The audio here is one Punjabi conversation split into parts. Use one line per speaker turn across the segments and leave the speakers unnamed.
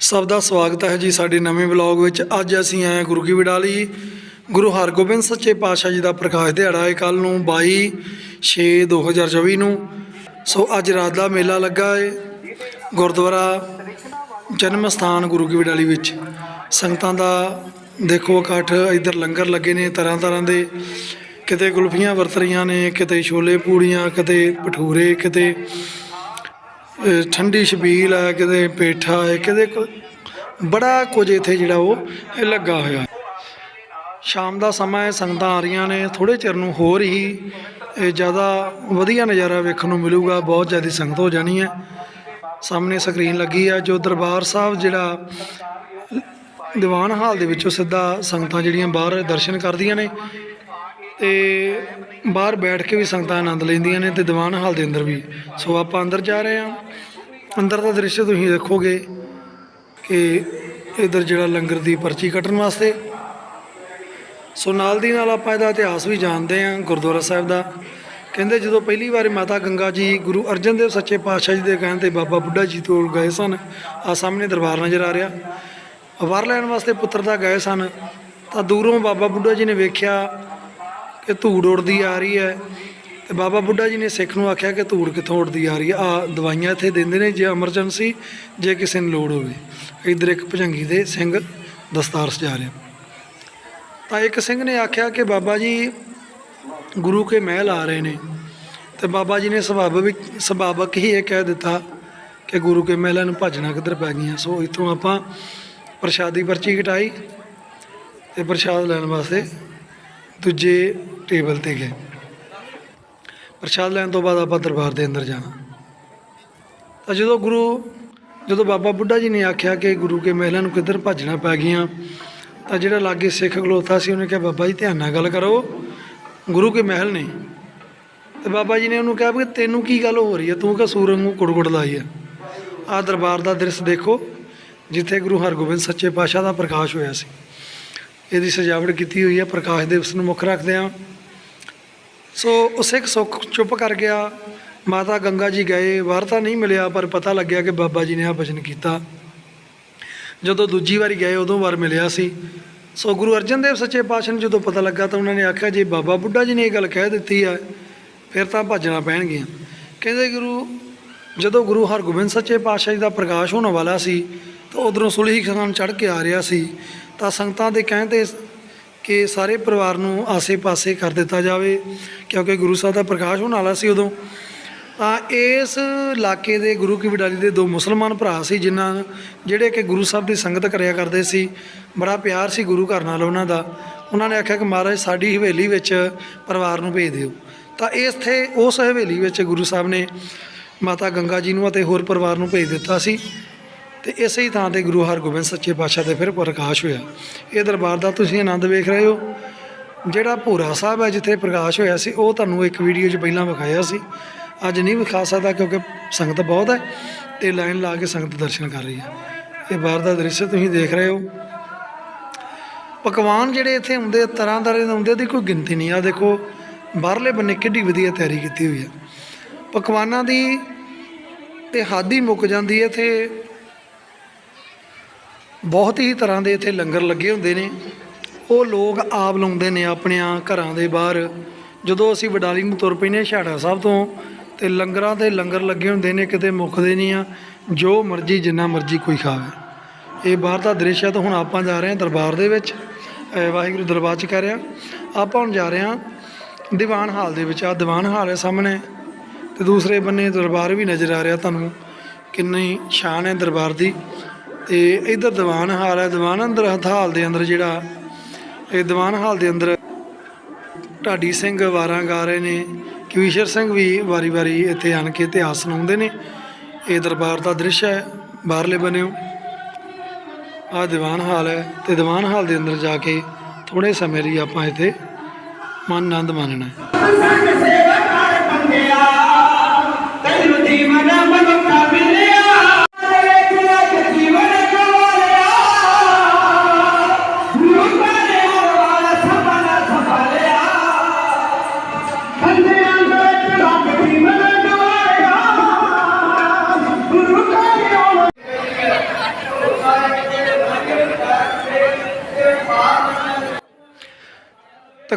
ਸਭ ਦਾ ਸਵਾਗਤ ਹੈ ਜੀ ਸਾਡੇ ਨਵੇਂ ਵਲੌਗ ਵਿੱਚ। ਅੱਜ ਅਸੀਂ ਆਏ ਹਾਂ ਗੁਰੂ ਕੀ ਵਿਡਾਲੀ। ਗੁਰੂ ਹਰਗੋਬਿੰਦ ਸੱਚੇ ਪਾਤਸ਼ਾਹ ਜੀ ਦਾ ਪ੍ਰਕਾਸ਼ ਦਿਹਾੜਾ ਹੈ ਕੱਲ ਨੂੰ 22 6 2024 ਨੂੰ। ਸੋ ਅੱਜ ਰਾਤ ਦਾ ਮੇਲਾ ਲੱਗਾ ਹੈ। ਗੁਰਦੁਆਰਾ ਜਨਮ ਸਥਾਨ ਗੁਰੂ ਕੀ ਵਿਡਾਲੀ ਵਿੱਚ। ਸੰਗਤਾਂ ਦਾ ਦੇਖੋ ਇਕੱਠ, ਇੱਧਰ ਲੰਗਰ ਲੱਗੇ ਨੇ ਤਰ੍ਹਾਂ ਤਰ੍ਹਾਂ ਦੇ। ਕਿਤੇ ਗੁਲਫੀਆਂ ਵਰਤ ਰਹੀਆਂ ਨੇ, ਕਿਤੇ ਛੋਲੇ ਪੂੜੀਆਂ, ਕਿਤੇ ਭਟੂਰੇ, ਕਿਤੇ ਠੰਡੀ ਛਬੀਲ ਹੈ ਕਿਤੇ ਪੇਠਾ ਹੈ ਕਿਤੇ ਕੋ- ਬੜਾ ਕੁਝ ਇੱਥੇ ਜਿਹੜਾ ਉਹ ਲੱਗਾ ਹੋਇਆ। ਸ਼ਾਮ ਦਾ ਸਮਾਂ ਹੈ, ਸੰਗਤਾਂ ਆ ਰਹੀਆਂ ਨੇ ਥੋੜੇ ਚਿਰ ਨੂੰ ਹੋਰ ਹੀ, ਇਹ ਜ਼ਿਆਦਾ ਵਧੀਆ ਨਜ਼ਾਰਾ ਵੇਖਣ ਨੂੰ ਮਿਲੂਗਾ, ਬਹੁਤ ਜ਼ਿਆਦਾ ਸੰਗਤ ਹੋ ਜਾਣੀ ਹੈ। ਸਾਹਮਣੇ ਸਕਰੀਨ ਲੱਗੀ ਆ, ਜੋ ਦਰਬਾਰ ਸਾਹਿਬ ਜਿਹੜਾ ਦੀਵਾਨ ਹਾਲ ਦੇ ਵਿੱਚੋਂ ਸਿੱਧਾ ਸੰਗਤਾਂ ਜਿਹੜੀਆਂ ਬਾਹਰ ਦਰਸ਼ਨ ਕਰਦੀਆਂ ਨੇ ਤੇ ਬਾਹਰ ਬੈਠ ਕੇ ਵੀ ਸੰਗਤਾਂ ਆਨੰਦ ਲੈਂਦੀਆਂ ਨੇ ਤੇ ਦੀਵਾਨ ਹਾਲ ਦੇ ਅੰਦਰ ਵੀ। ਸੋ ਆਪਾਂ ਅੰਦਰ ਜਾ ਰਹੇ ਹਾਂ। ਅੰਦਰ ਦਾ ਦ੍ਰਿਸ਼ ਤੁਸੀਂ ਦੇਖੋਗੇ ਕਿ ਇਧਰ ਜਿਹੜਾ ਲੰਗਰ ਦੀ ਪਰਚੀ ਕੱਟਣ ਵਾਸਤੇ। ਸੋ ਨਾਲ ਦੀ ਨਾਲ ਆਪਾਂ ਇਹਦਾ ਇਤਿਹਾਸ ਵੀ ਜਾਣਦੇ ਹਾਂ ਗੁਰਦੁਆਰਾ ਸਾਹਿਬ ਦਾ। ਕਹਿੰਦੇ ਜਦੋਂ ਪਹਿਲੀ ਵਾਰ ਮਾਤਾ ਗੰਗਾ ਜੀ ਗੁਰੂ ਅਰਜਨ ਦੇਵ ਸੱਚੇ ਪਾਤਸ਼ਾਹ ਜੀ ਦੇ ਕਹਿਣ ਤੇ ਬਾਬਾ ਬੁੱਢਾ ਜੀ ਤੋਂ ਗਏ ਸਨ ਆ ਸਾਹਮਣੇ ਦਰਬਾਰ ਨਜ਼ਰ ਆ ਰਿਹਾ। ਵਰ ਲੈਣ ਵਾਸਤੇ ਪੁੱਤਰ ਦਾ ਗਏ ਸਨ, ਤਾਂ ਦੂਰੋਂ ਬਾਬਾ ਬੁੱਢਾ ਜੀ ਨੇ ਵੇਖਿਆ ਕਿ ਧੂੜ ਉੜਦੀ ਆ ਰਹੀ ਹੈ। ਤੇ ਬਾਬਾ ਬੁੱਢਾ ਜੀ ਨੇ ਸਿੱਖ ਨੂੰ ਆਖਿਆ ਕਿ ਧੂੜ ਕਿੱਥੋਂ ਉੜਦੀ ਆ ਰਹੀ ਹੈ? ਆ ਦਵਾਈਆਂ ਇੱਥੇ ਦਿੰਦੇ ਨੇ, ਜੇ ਐਮਰਜੈਂਸੀ, ਜੇ ਕਿਸੇ ਨੂੰ ਲੋੜ ਹੋਵੇ। ਇਧਰ ਇੱਕ ਭਜੰਗੀ ਦੇ ਸਿੰਘ ਦਸਤਾਰ ਸਜਾ ਰਿਹਾ। ਤਾਂ ਇੱਕ ਸਿੰਘ ਨੇ ਆਖਿਆ ਕਿ ਬਾਬਾ ਜੀ, ਗੁਰੂ ਕੇ ਮਹਿਲ ਆ ਰਹੇ ਨੇ। ਤੇ ਬਾਬਾ ਜੀ ਨੇ ਸੁਭਾਵਿਕ ਸੁਭਾਵਕ ਹੀ ਇਹ ਕਹਿ ਦਿੱਤਾ ਕਿ ਗੁਰੂ ਕੇ ਮਹਿਲਾਂ ਨੂੰ ਭੱਜਣਾ ਕਿੱਧਰ ਪੈ ਗਈਆਂ। ਸੋ ਇੱਥੋਂ ਆਪਾਂ ਪ੍ਰਸ਼ਾਦੀ ਪਰਚੀ ਕਟਾਈ ਤੇ ਪ੍ਰਸ਼ਾਦ ਲੈਣ ਵਾਸਤੇ ਦੂਜੇ ਟੇਬਲ ਤੇ ਗਏ। ਪ੍ਰਸ਼ਾਦ ਲੈਣ ਤੋਂ ਬਾਅਦ ਆਪਾਂ ਦਰਬਾਰ ਦੇ ਅੰਦਰ ਜਾਣਾ। ਤਾਂ ਜਦੋਂ ਗੁਰੂ, ਜਦੋਂ ਬਾਬਾ ਬੁੱਢਾ ਜੀ ਨੇ ਆਖਿਆ ਕਿ ਗੁਰੂ ਕੇ ਮਹਿਲਾਂ ਨੂੰ ਕਿੱਧਰ ਭੱਜਣਾ ਪੈ ਗਈਆਂ, ਤਾਂ ਜਿਹੜਾ ਲਾਗੇ ਸਿੱਖ ਖਲੋਤਾ ਸੀ, ਉਹਨੇ ਕਿਹਾ, ਬਾਬਾ ਜੀ, ਧਿਆਨ ਨਾਲ ਗੱਲ ਕਰੋ। ਗੁਰੂ ਕੇ ਮਹਿਲ ਨੇ ਤੇ ਬਾਬਾ ਜੀ ਨੇ ਉਹਨੂੰ ਕਿਹਾ ਵੀ ਤੈਨੂੰ ਕੀ ਗੱਲ ਹੋ ਰਹੀ ਹੈ? ਤੂੰ ਕਿ ਸੂਰਜ ਨੂੰ ਕੁੜਕੁੜ ਲਾਈ ਹੈ? ਆ ਦਰਬਾਰ ਦਾ ਦ੍ਰਿਸ਼ ਦੇਖੋ, ਜਿੱਥੇ ਗੁਰੂ ਹਰਗੋਬਿੰਦ ਸੱਚੇ ਪਾਤਸ਼ਾਹ ਦਾ ਪ੍ਰਕਾਸ਼ ਹੋਇਆ ਸੀ। ਇਹਦੀ ਸਜਾਵਟ ਕੀਤੀ ਹੋਈ ਹੈ, ਪ੍ਰਕਾਸ਼ ਦਿਵਸ ਨੂੰ ਮੁੱਖ ਰੱਖਦੇ ਆ ਸੋ ਉਹ ਸਿੱਖ ਸੁੱਖ ਚੁੱਪ ਕਰ ਗਿਆ। ਮਾਤਾ ਗੰਗਾ ਜੀ ਗਏ ਵਾਰਤਾ ਨਹੀਂ ਮਿਲਿਆ, ਪਰ ਪਤਾ ਲੱਗਿਆ ਕਿ ਬਾਬਾ ਜੀ ਨੇ ਆ ਭਜਨ ਕੀਤਾ। ਜਦੋਂ ਦੂਜੀ ਵਾਰੀ ਗਏ, ਉਦੋਂ ਵਾਰ ਮਿਲਿਆ ਸੀ। ਸੋ ਗੁਰੂ ਅਰਜਨ ਦੇਵ ਸੱਚੇ ਪਾਤਸ਼ਾਹ ਨੂੰ ਜਦੋਂ ਪਤਾ ਲੱਗਾ ਤਾਂ ਉਹਨਾਂ ਨੇ ਆਖਿਆ, ਜੇ ਬਾਬਾ ਬੁੱਢਾ ਜੀ ਨੇ ਇਹ ਗੱਲ ਕਹਿ ਦਿੱਤੀ ਹੈ, ਫਿਰ ਤਾਂ ਭੱਜਣਾ ਪੈਣਗੀਆਂ। ਕਹਿੰਦੇ ਗੁਰੂ, ਜਦੋਂ ਗੁਰੂ ਹਰਗੋਬਿੰਦ ਸੱਚੇ ਪਾਤਸ਼ਾਹ ਜੀ ਦਾ ਪ੍ਰਕਾਸ਼ ਹੋਣ ਵਾਲਾ ਸੀ, ਤਾਂ ਉਧਰੋਂ ਸੁਲਹੀ ਖਾਨ ਚੜ੍ਹ ਕੇ ਆ ਰਿਹਾ ਸੀ। ਤਾਂ ਸੰਗਤਾਂ ਦੇ ਕਹਿਣ ਤੇ ਕਿ ਸਾਰੇ ਪਰਿਵਾਰ ਨੂੰ ਆਸੇ-ਪਾਸੇ ਕਰ ਦਿੱਤਾ ਜਾਵੇ, ਕਿਉਂਕਿ ਗੁਰੂ ਸਾਹਿਬ ਦਾ ਪ੍ਰਕਾਸ਼ ਹੋਣ ਵਾਲਾ ਸੀ ਉਦੋਂ। ਤਾਂ ਇਸ ਇਲਾਕੇ ਦੇ ਗੁਰੂ ਕੀ ਵਿਡਾਲੀ ਦੇ ਦੋ ਮੁਸਲਮਾਨ ਭਰਾ ਸੀ, ਜਿਨ੍ਹਾਂ ਜਿਹੜੇ ਕਿ ਗੁਰੂ ਸਾਹਿਬ ਦੀ ਸੰਗਤ ਕਰਿਆ ਕਰਦੇ ਸੀ। ਬੜਾ ਪਿਆਰ ਸੀ ਗੁਰੂ ਘਰ ਨਾਲ ਉਹਨਾਂ ਦਾ। ਉਹਨਾਂ ਨੇ ਆਖਿਆ ਕਿ ਮਹਾਰਾਜ, ਸਾਡੀ ਹਵੇਲੀ ਵਿੱਚ ਪਰਿਵਾਰ ਨੂੰ ਭੇਜ ਦਿਓ। ਤਾਂ ਇੱਥੇ ਉਸ ਹਵੇਲੀ ਵਿੱਚ ਗੁਰੂ ਸਾਹਿਬ ਨੇ ਮਾਤਾ ਗੰਗਾ ਜੀ ਨੂੰ ਅਤੇ ਹੋਰ ਪਰਿਵਾਰ ਨੂੰ ਭੇਜ ਦਿੱਤਾ ਸੀ। ਤੇ ਇਸੇ ਹੀ ਥਾਂ ਤੇ ਗੁਰੂ ਹਰਗੋਬਿੰਦ ਸੱਚੇ ਪਾਤਸ਼ਾਹ ਦੇ ਫਿਰ ਪ੍ਰਕਾਸ਼ ਹੋਇਆ। ਇਹ ਦਰਬਾਰ ਦਾ ਤੁਸੀਂ ਆਨੰਦ ਵੇਖ ਰਹੇ ਹੋ। ਜਿਹੜਾ ਭੂਰਾ ਸਾਹਿਬ ਹੈ ਜਿੱਥੇ ਪ੍ਰਕਾਸ਼ ਹੋਇਆ ਸੀ, ਉਹ ਤੁਹਾਨੂੰ ਇੱਕ ਵੀਡੀਓ 'ਚ ਪਹਿਲਾਂ ਵਿਖਾਇਆ ਸੀ। ਅੱਜ ਨਹੀਂ ਵਿਖਾ ਸਕਦਾ ਕਿਉਂਕਿ ਸੰਗਤ ਬਹੁਤ ਹੈ ਤੇ ਲਾਈਨ ਲਾ ਕੇ ਸੰਗਤ ਦਰਸ਼ਨ ਕਰ ਰਹੀ ਹੈ। ਇਹ ਬਾਹਰ ਦਾ ਦ੍ਰਿਸ਼ ਤੁਸੀਂ ਦੇਖ ਰਹੇ ਹੋ। ਪਕਵਾਨ ਜਿਹੜੇ ਇੱਥੇ ਹੁੰਦੇ ਤਰ੍ਹਾਂ ਤਰ੍ਹਾਂ ਦੇ ਹੁੰਦੇ ਦੀ ਕੋਈ ਗਿਣਤੀ ਨਹੀਂ। ਆ ਦੇਖੋ, ਬਾਹਰਲੇ ਬੰਨੇ ਕਿੱਡੀ ਵਧੀਆ ਤਿਆਰੀ ਕੀਤੀ ਹੋਈ ਹੈ। ਪਕਵਾਨਾਂ ਦੀ ਤੇ ਹਾਦੀ ਮੁੱਕ ਜਾਂਦੀ ਹੈ ਇੱਥੇ ਬਹੁਤ ਹੀ ਤਰ੍ਹਾਂ ਦੇ ਇੱਥੇ ਲੰਗਰ ਲੱਗੇ ਹੁੰਦੇ ਨੇ। ਉਹ ਲੋਕ ਆਪ ਲਾਉਂਦੇ ਨੇ ਆਪਣਿਆਂ ਘਰਾਂ ਦੇ ਬਾਹਰ। ਜਦੋਂ ਅਸੀਂ ਵਡਾਲੀ ਨੂੰ ਤੁਰ ਪੈਨੇ ਛਾੜਾ ਸਾਹਿਬ ਤੋਂ, ਤੇ ਲੰਗਰਾਂ ਤੇ ਲੰਗਰ ਲੱਗੇ ਹੁੰਦੇ ਨੇ, ਕਿਤੇ ਮੁੱਕਦੇ ਨਹੀਂ ਆ। ਜੋ ਮਰਜ਼ੀ, ਜਿੰਨਾ ਮਰਜ਼ੀ ਕੋਈ ਖਾਵੇ। ਇਹ ਬਾਹਰ ਦਾ ਦ੍ਰਿਸ਼ ਹੈ ਤਾਂ ਹੁਣ ਆਪਾਂ ਜਾ ਰਹੇ ਹਾਂ ਦਰਬਾਰ ਦੇ ਵਿੱਚ। ਵਾਹਿਗੁਰੂ ਦਰਬਾਰ ਚ ਕਹਿ ਰਿਹਾ, ਆਪਾਂ ਹੁਣ ਜਾ ਰਹੇ ਹਾਂ ਦੀਵਾਨ ਹਾਲ ਦੇ ਵਿੱਚ। ਆ ਦੀਵਾਨ ਹਾਲ ਹੈ ਸਾਹਮਣੇ। ਤੇ ਦੂਸਰੇ ਬੰਨੇ ਦਰਬਾਰ ਵੀ ਨਜ਼ਰ ਆ ਰਿਹਾ ਤੁਹਾਨੂੰ। ਕਿੰਨੀ ਸ਼ਾਨ ਹੈ ਦਰਬਾਰ ਦੀ। ਤੇ ਇਧਰ ਦੀਵਾਨ ਹਾਲ ਹੈ, ਦੀਵਾਨ ਅੰਦਰ ਹਾਲ ਦੇ ਅੰਦਰ ਜਿਹੜਾ, ਇਹ ਦੀਵਾਨ ਹਾਲ ਦੇ ਅੰਦਰ ਢਾਡੀ ਸਿੰਘ ਵਾਰਾਂ ਗਾ ਰਹੇ ਨੇ, ਕਵੀਸ਼ਰ ਸਿੰਘ ਵੀ ਵਾਰੀ-ਵਾਰੀ ਇੱਥੇ ਆਣ ਕੇ ਇਤਿਹਾਸ ਸੁਣਾਉਂਦੇ ਨੇ। ਇਹ ਦਰਬਾਰ ਦਾ ਦ੍ਰਿਸ਼ ਹੈ, ਬਾਹਰਲੇ ਬਣਿਓ ਆ ਦੀਵਾਨ ਹਾਲ ਹੈ ਤੇ ਦੀਵਾਨ ਹਾਲ ਦੇ ਅੰਦਰ ਜਾ ਕੇ ਥੋੜੇ ਸਮੇਂ ਲਈ ਆਪਾਂ ਇੱਥੇ ਮਨ ਆਨੰਦ ਮਾਣਨਾ ਹੈ।
ਤੈਨੂੰ ਜੀਵਨ ਮਨੁੱਖਾ ਮਿਲਿਆ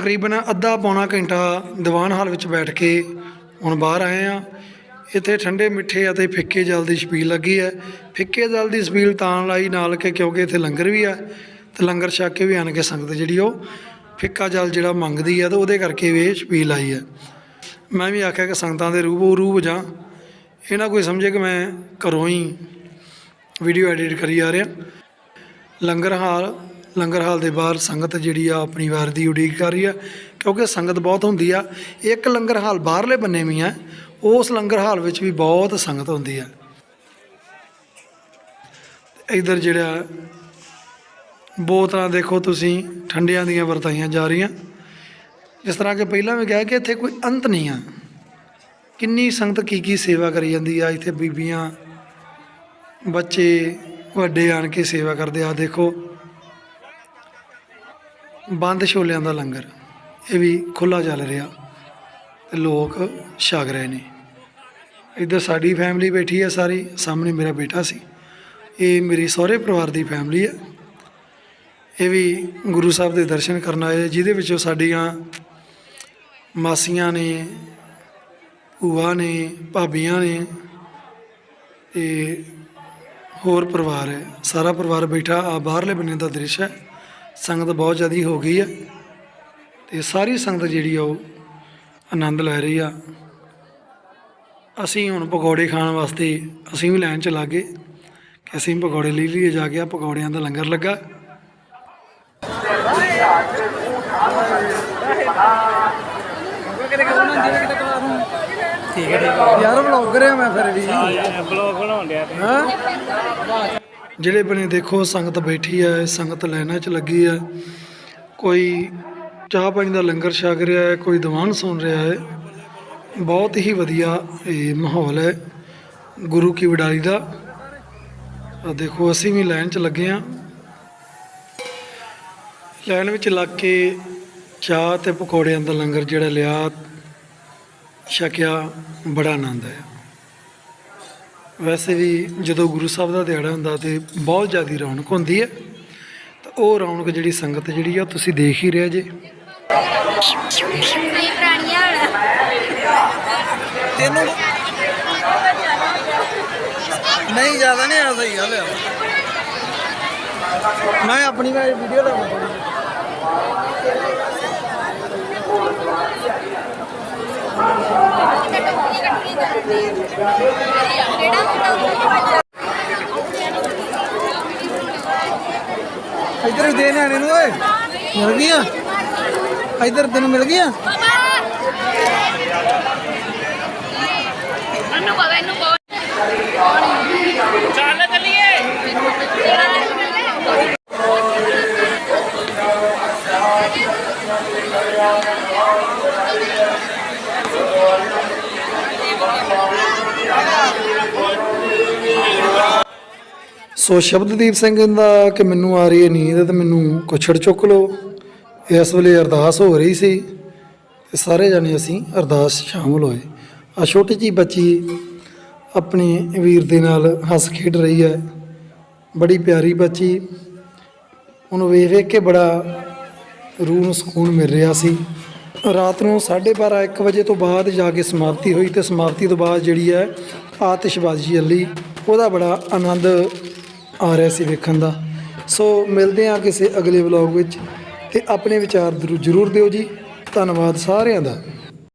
ਤਕਰੀਬਨ ਅੱਧਾ ਪੌਣਾ ਘੰਟਾ ਦੀਵਾਨ ਹਾਲ ਵਿੱਚ ਬੈਠ ਕੇ ਹੁਣ ਬਾਹਰ ਆਏ ਆ ਇੱਥੇ ਠੰਡੇ, ਮਿੱਠੇ ਅਤੇ ਫਿੱਕੇ ਜਲ ਦੀ ਛਬੀਲ ਲੱਗੀ ਹੈ। ਫਿੱਕੇ ਜਲ ਦੀ ਛਬੀਲ ਤਾਂ ਲਾਈ ਨਾਲ ਕਿ ਕਿਉਂਕਿ ਇੱਥੇ ਲੰਗਰ ਵੀ ਆ ਤੇ ਲੰਗਰ ਛਕ ਕੇ ਵੀ ਆਣ ਕੇ ਸੰਗਤ ਜਿਹੜੀ ਉਹ ਫਿੱਕਾ ਜਲ ਜਿਹੜਾ ਮੰਗਦੀ ਆ ਤੇ ਉਹਦੇ ਕਰਕੇ ਵੀ ਇਹ ਛਬੀਲ ਆਈ ਹੈ। ਮੈਂ ਵੀ ਆਖਿਆ ਕਿ ਸੰਗਤਾਂ ਦੇ ਰੂਬੋ ਰੂਬ ਜਾਂ, ਇਹ ਨਾ ਕੋਈ ਸਮਝੇ ਕਿ ਮੈਂ ਘਰੋਂ ਹੀ ਵੀਡੀਓ ਐਡਿਟ ਕਰੀ ਜਾ ਰਿਹਾ। ਲੰਗਰ ਹਾਲ ਲੰਗਰ ਹਾਲ ਦੇ ਬਾਹਰ ਸੰਗਤ ਜਿਹੜੀ ਆ ਆਪਣੀ ਵਾਰ ਦੀ ਉਡੀਕ ਕਰ ਰਹੀ ਆ, ਕਿਉਂਕਿ ਸੰਗਤ ਬਹੁਤ ਹੁੰਦੀ ਆ। ਇੱਕ ਲੰਗਰ ਹਾਲ ਬਾਹਰਲੇ ਬੰਨੇ ਵੀ ਆ, ਉਸ ਲੰਗਰ ਹਾਲ ਵਿੱਚ ਵੀ ਬਹੁਤ ਸੰਗਤ ਹੁੰਦੀ ਆ। ਇਧਰ ਜਿਹੜਾ ਬੋਤਲਾਂ ਦੇਖੋ ਤੁਸੀਂ, ਠੰਡਿਆਂ ਦੀਆਂ ਵਰਤਾਈਆਂ ਜਾ ਰਹੀਆਂ। ਜਿਸ ਤਰ੍ਹਾਂ ਕਿ ਪਹਿਲਾਂ ਵੀ ਕਿਹਾ ਕਿ ਇੱਥੇ ਕੋਈ ਅੰਤ ਨਹੀਂ ਆ। ਕਿੰਨੀ ਸੰਗਤ ਕੀ ਕੀ ਸੇਵਾ ਕਰੀ ਜਾਂਦੀ ਆ, ਇੱਥੇ ਬੀਬੀਆਂ, ਬੱਚੇ, ਵੱਡੇ ਆਣ ਕੇ ਸੇਵਾ ਕਰਦੇ ਆ, ਦੇਖੋ। ਬੰਦ ਛੋਲਿਆਂ ਦਾ ਲੰਗਰ। ਇਹ ਵੀ ਖੁੱਲਾ ਚੱਲ ਰਿਹਾ। ਤੇ ਲੋਕ ਛਕ ਰਹੇ ਨੇ। ਇੱਧਰ ਸਾਡੀ ਫੈਮਿਲੀ ਬੈਠੀ ਹੈ ਸਾਰੀ। ਸਾਹਮਣੇ ਮੇਰਾ ਬੇਟਾ ਸੀ। ਇਹ ਮੇਰੀ ਸਹੁਰੇ ਪਰਿਵਾਰ ਦੀ ਫੈਮਿਲੀ ਹੈ ਇਹ ਵੀ ਗੁਰੂ ਸਾਹਿਬ ਦੇ ਦਰਸ਼ਨ ਕਰਨ ਆਏ ਜਿਹਦੇ ਵਿੱਚੋਂ ਸਾਡੀਆਂ ਮਾਸੀਆਂ ਨੇ, ਭੂਆ ਨੇ, ਭਾਬੀਆਂ ਨੇ ਤੇ ਹੋਰ ਪਰਿਵਾਰ ਹੈ। ਸਾਰਾ ਪਰਿਵਾਰ ਬੈਠਾ। ਆ ਬਾਹਰਲੇ ਬੰਨੇ ਦਾ ਦ੍ਰਿਸ਼ ਹੈ। ਸੰਗਤ ਬਹੁਤ ਜ਼ਿਆਦੀ ਹੋ ਗਈ ਹੈ ਤੇ ਸਾਰੀ ਸੰਗਤ ਜਿਹੜੀ ਆ ਉਹ ਆਨੰਦ ਲੈ ਰਹੀ ਆ। ਅਸੀਂ ਹੁਣ ਪਕੌੜੇ ਖਾਣ ਵਾਸਤੇ ਅਸੀਂ ਵੀ ਲਾਈਨ ਚ ਲੱਗੇ ਕਿ ਅਸੀਂ ਪਕੌੜੇ ਲੈ ਲਈਏ ਜਾ ਕੇ ਆ ਪਕੌੜਿਆਂ ਦਾ ਲੰਗਰ ਲੱਗਾ।
ਯਾਰ ਵਲੌਗਰ ਆ ਮੈਂ ਫਿਰ ਵੀ।
ਬਲੌਗ ਬਣਾਉਣ ਡਿਆ ਤੇ।
ਜਿਹੜੇ ਬਣੇ ਦੇਖੋ, ਸੰਗਤ ਬੈਠੀ ਹੈ ਸੰਗਤ ਲਾਈਨਾਂ 'ਚ ਲੱਗੀ ਹੈ ਕੋਈ ਚਾਹ ਪਾਣੀ ਦਾ ਲੰਗਰ ਛਕ ਰਿਹਾ ਹੈ, ਕੋਈ ਦੀਵਾਨ ਸੁਣ ਰਿਹਾ ਹੈ। ਬਹੁਤ ਹੀ ਵਧੀਆ ਇਹ ਮਾਹੌਲ ਹੈ, ਗੁਰੂ ਕੀ ਵਡਾਲੀ ਦਾ। ਆ ਦੇਖੋ, ਅਸੀਂ ਵੀ ਲਾਈਨ 'ਚ ਲੱਗੇ ਹਾਂ। ਲਾਈਨ ਵਿੱਚ ਲੱਗ ਕੇ ਚਾਹ ਤੇ ਪਕੌੜਿਆਂ ਦਾ ਲੰਗਰ ਜਿਹੜਾ ਲਿਆ, ਛਕਿਆ, ਬੜਾ ਆਨੰਦ ਆਇਆ। ਵੈਸੇ ਵੀ ਜਦੋਂ ਗੁਰੂ ਸਾਹਿਬ ਦਾ ਦਿਹਾੜਾ ਹੁੰਦਾ ਤੇ ਬਹੁਤ ਜ਼ਿਆਦਾ ਰੌਣਕ ਹੁੰਦੀ ਹੈ ਤਾਂ ਉਹ ਰੌਣਕ ਜਿਹੜੀ ਸੰਗਤ ਜਿਹੜੀ ਆ ਤੁਸੀਂ ਦੇਖ ਹੀ ਰਹੇ ਜੇ।
ਨਹੀਂ
ਤੈਨੂੰ ਜ਼ਿਆਦਾ ਨਹੀਂ ਆ ਸਹੀ ਗੱਲ ਆ। ਮੈਂ ਆਪਣੀ ਵਾਰ ਵੀਡੀਓ ਲਾਵਾਂ ਇੱਧਰ ਦੇ ਨਿਆਣੇ ਨੂੰ ਓਏ। ਮਿਲ ਗਈਆਂ? ਇੱਧਰ ਤੈਨੂੰ ਮਿਲ ਗਈਆਂ?
ਮੈਨੂੰ ਪਤਾ ਇਹਨੂੰ ਬਹੁਤ
ਚੱਲ ਚੱਲੀਏ
ਸੋ ਸ਼ਬਦਦੀਪ ਸਿੰਘ ਕਹਿੰਦਾ ਕਿ ਮੈਨੂੰ ਆ ਰਹੀ ਹੈ ਨੀਂਦ ਤੇ ਮੈਨੂੰ ਕੁਛੜ ਚੁੱਕ ਲਓ। ਇਸ ਵੇਲੇ ਅਰਦਾਸ ਹੋ ਰਹੀ ਸੀ ਤੇ ਸਾਰੇ ਜਾਣੇ ਅਸੀਂ ਅਰਦਾਸ 'ਚ ਸ਼ਾਮਲ ਹੋਏ। ਆ ਛੋਟੀ ਜੀ ਬੱਚੀ ਆਪਣੇ ਵੀਰ ਦੇ ਨਾਲ ਹੱਸ ਖੇਡ ਰਹੀ ਹੈ। ਬੜੀ ਪਿਆਰੀ ਬੱਚੀ। ਉਹਨੂੰ ਵੇਖ ਵੇਖ ਕੇ ਬੜਾ ਰੂਹ ਨੂੰ ਸਕੂਨ ਮਿਲ ਰਿਹਾ ਸੀ। ਰਾਤ ਨੂੰ 12:30 1 ਵਜੇ ਤੋਂ ਬਾਅਦ ਜਾ ਕੇ ਸਮਾਪਤੀ ਹੋਈ ਤੇ ਸਮਾਪਤੀ ਤੋਂ ਬਾਅਦ ਜਿਹੜੀ ਹੈ ਆਤਿਸ਼ਬਾਜ਼ੀ ਚੱਲੀ। ਉਹਦਾ ਬੜਾ ਆਨੰਦ ਆ ਰਿਹਾ ਸੀ ਵੇਖਣ ਦਾ। ਸੋ ਮਿਲਦੇ ਹਾਂ ਕਿਸੇ ਅਗਲੇ ਵਲੌਗ ਵਿੱਚ ਤੇ ਆਪਣੇ ਵਿਚਾਰ ਜ਼ਰੂ- ਜ਼ਰੂਰ ਦਿਓ ਜੀ। ਧੰਨਵਾਦ ਸਾਰਿਆਂ ਦਾ।